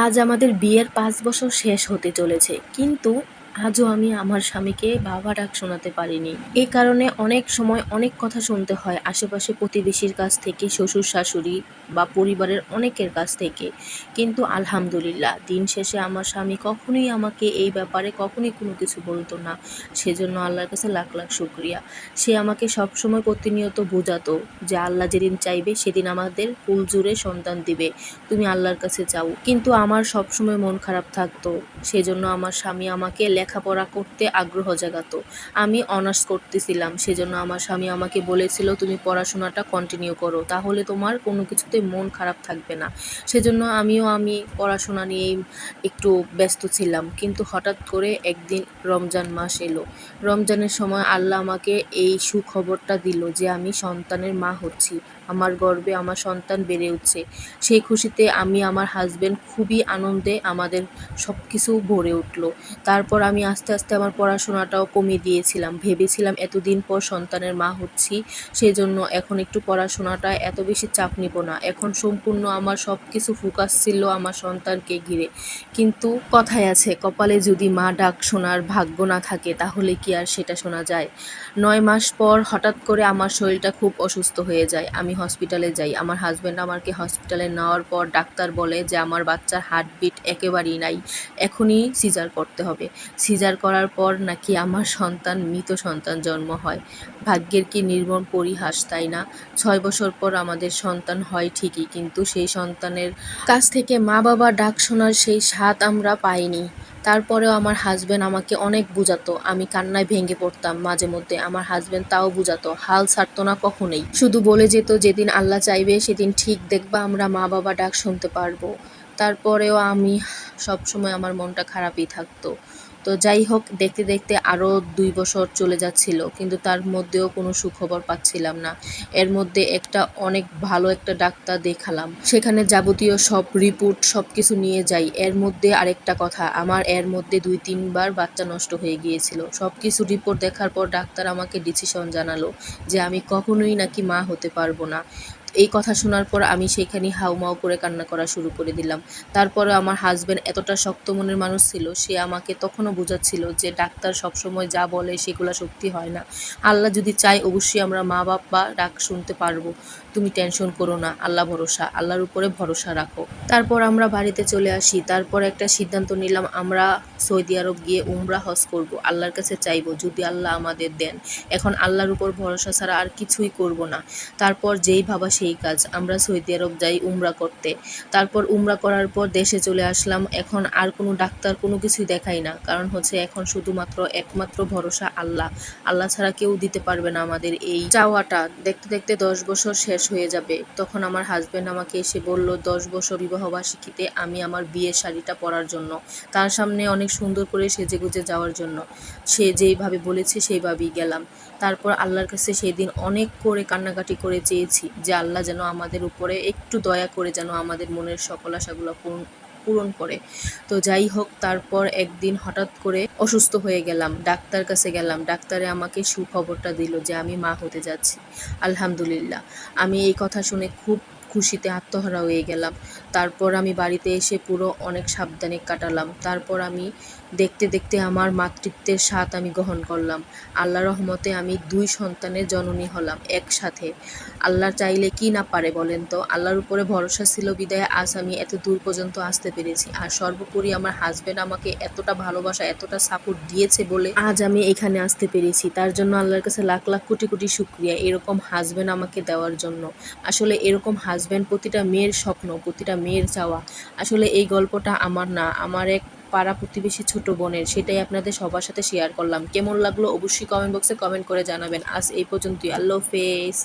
আজ আমাদের বিয়ের পাঁচ বছর শেষ হতে চলেছে। কিন্তু আজও আমি আমার স্বামীকে বাবা ডাক শোনাতে পারিনি। এই কারণে অনেক সময় অনেক কথা শুনতে হয় আশেপাশে প্রতিবেশীর কাছ থেকে, শ্বশুর, শাশুড়ি বা পরিবারের অনেকের কাছ থেকে। কিন্তু আলহামদুলিল্লাহ, দিন শেষে আমার স্বামী কখনোই আমাকে এই ব্যাপারে কখনোই কোনো কিছু বলতো না। সেজন্য আল্লাহর কাছে লাখ লাখ শুক্রিয়া। সে আমাকে সবসময় প্রতিনিয়ত বোঝাতো যে আল্লাহ যেদিন চাইবে সেদিন আমাদের ফুল জুড়ে সন্তান দিবে। তুমি আল্লাহর কাছে চাও কিন্তু আমার সবসময় মন খারাপ থাকতো। সেজন্য আমার স্বামী আমাকে লেখাপড়া করতে আগ্রহ জাগাতো। আমি অনার্স করতেছিলাম, সেজন্য আমার স্বামী আমাকে বলেছিল, তুমি পড়াশোনাটা কন্টিনিউ করো, তাহলে তোমার কোনো কিছুতে মন খারাপ থাকবে না। সেজন্য আমিও আমি পড়াশোনা নিয়েই একটু ব্যস্ত ছিলাম, কিন্তু হঠাৎ করে একদিন রমজান মাস এলো। রমজানের সময় আল্লাহ আমাকে এই সুখবরটা দিল যে আমি সন্তানের মা হচ্ছি। আমার গর্বে আমার সন্তান বেড়ে উঠছে। সেই খুশিতে আমি আমার হাজবেন্ড খুবই আনন্দে আমাদের সব কিছু ভরে উঠল। তারপর আমি আস্তে আস্তে আমার পড়াশোনাটাও কমিয়ে দিয়েছিলাম। ভেবেছিলাম এতদিন পর সন্তানের মা হচ্ছি সেই জন্য এখন একটু পড়াশোনাটা এত বেশি চাপ নিব না। এখন সম্পূর্ণ আমার সব কিছু ফোকাস ছিল আমার সন্তানকে ঘিরে। কিন্তু কথায় আছে, কপালে যদি মা ডাক শোনার ভাগ্য না থাকে, তাহলে কি আর সেটা শোনা যায়? নয় মাস পর হঠাৎ করে আমার শরীরটা খুব অসুস্থ হয়ে যায়। আমি হসপিটালে যাই। আমার হাজব্যান্ড আমাকে হসপিটালে নেওয়ার পর ডাক্তার বলে যে, আমার বাচ্চার হার্টবিট একেবারেই নাই। এখনই সিজার করতে হবে। সিজার করার পর নাকি আমার সন্তান, মৃত সন্তান জন্ম হয়। ভাগ্যের কি নির্মম পরিহাস, তাই না? ছয় বছর পর আমাদের সন্তান হয় ঠিকই, কিন্তু সেই সন্তানের কাছ থেকে মা বাবা ডাক শোনার সেই স্বাদ আমরা পাইনি। তারপরেও আমার হাজবেন্ড আমাকে অনেক বুঝাতো। আমি কান্নায় ভেঙে পড়তাম। মাঝে মধ্যে আমার হাজবেন্ড তাও বুঝাতো, হাল ছাড়তো না কখনোই। শুধু বলে যেত, যেদিন আল্লাহ চাইবে, সেদিন ঠিক দেখবা আমরা মা বাবা ডাক শুনতে পারব। তারপরেও আমি সবসময় আমার মনটা খারাপই থাকতো। তো যাই হোক, দেখতে দেখতে আরও দুই বছর চলে যাচ্ছিল, কিন্তু তার মধ্যেও কোনো সুখবর পাচ্ছিলাম না। এর মধ্যে একটা অনেক ভালো একটা ডাক্তার দেখালাম। সেখানে যাবতীয় সব রিপোর্ট সব কিছু নিয়ে যাই। এর মধ্যে আরেকটা কথা, আমার এর মধ্যে দুই তিনবার বাচ্চা নষ্ট হয়ে গিয়েছিল। সব কিছু রিপোর্ট দেখার পর ডাক্তার আমাকে ডিসিশন জানালো যে আমি কখনোই নাকি মা হতে পারব না। এই কথা শোনার পর আমি সেখানে হাউমাউ করে কান্না করা শুরু করে দিলাম। তারপরে আমার হাজব্যান্ড এতটা শক্ত মনের মানুষ ছিল, সে আমাকে তখনও বোঝাচ্ছিল যে ডাক্তার সবসময় যা বলে সেগুলো সত্যি হয় না। আল্লাহ যদি চায়, অবশ্যই আমরা মা বাবা ডাক শুনতে পারব। তুমি টেনশন করো না, আল্লাহ ভরসা, আল্লাহর উপরে ভরসা রাখো। তারপর আমরা বাড়িতে চলে আসি, তারপর একটা সিদ্ধান্ত নিলাম, আমরা সৌদি আরব গিয়ে উমরা হজ করব। আল্লাহর কাছে চাইব, যদি আল্লাহ আমাদের দেন। এখন আল্লাহর উপর ভরসা ছাড়া আর কিছুই করব না। তারপর যেই ভাবা সেই কাজ, আমরা সৌদি আরব যাই উমরা করতে। তারপর উমরা করার পর দেশে চলে আসলাম, এখন আর কোনো ডাক্তার কোনো কিছুই দেখাই না, কারণ হচ্ছে এখন শুধুমাত্র একমাত্র ভরসা আল্লাহ। আল্লাহ ছাড়া কেউ দিতে পারবে না আমাদের এই চাওয়াটা। দেখতে দেখতে দশ বছর শেষ হয়ে যাবে। তখন আমার হাজব্যান্ড আমাকে এসে বলল, দশ বছর বিবাহবার্ষিকীতে আমি আমার বিয়ের শাড়িটা পরার জন্য, তার সামনে অনেক সুন্দর করে সেজে গুজে যাওয়ার জন্য। সে যেইভাবে বলেছে সেইভাবেই গেলাম। তারপর আল্লাহর কাছে সেই দিন অনেক করে কান্নাকাটি করে চেয়েছি যে আল্লাহ যেন আমাদের উপরে একটু দয়া করে যেন আমাদের মনের সকল আশাগুলো পূরণ পূরণ করে। তো যাই হোক, তারপর একদিন হঠাৎ করে অসুস্থ হয়ে গেলাম, ডাক্তার কাছে গেলাম, ডাক্তারে আমাকে সুখবরটা দিল যে আমি মা হতে যাচ্ছি। আলহামদুলিল্লাহ। আমি এই কথা শুনে খুব খুশিতে আত্মহারা হয়ে গেলাম। তারপর আমি বাড়িতে এসে পুরো অনেক সাবধানে কাটালাম। তারপর আমি দেখতে দেখতে আমার মাতৃত্বের স্বাদ আমি গ্রহণ করলাম। আল্লাহ রহমতে আমি দুই সন্তানের জননী হলাম একসাথে। আল্লাহ চাইলে কি না পারে বলেন তো? আল্লাহর উপরে ভরসা ছিল বিদায়, আজ আমি এত দূর পর্যন্ত আসতে পেরেছি। আর সর্বোপরি আমার হাজব্যান্ড আমাকে এতটা ভালোবাসা, এতটা সাপোর্ট দিয়েছে বলে আজ আমি এখানে আসতে পেরেছি। তার জন্য আল্লাহর কাছে লাখ লাখ কোটি কোটি শুক্রিয়া। এরকম হাজব্যান্ড আমাকে দেওয়ার জন্য। আসলে এরকম হাজব্যান্ড প্রতিটা মেয়ের স্বপ্ন, প্রতিটা মেয়ের চাওয়া। আসলে এই গল্পটা আমার না। আমার এক পাড়া প্রতিবেশী ছোট বোনের, সেটাই আপনাদের সবার সাথে শেয়ার করলাম। কেমন লাগল অবশ্যই কমেন্ট বক্সে কমেন্ট করে জানাবেন। আজ এই পর্যন্তই। আল্লাহ হাফেজ।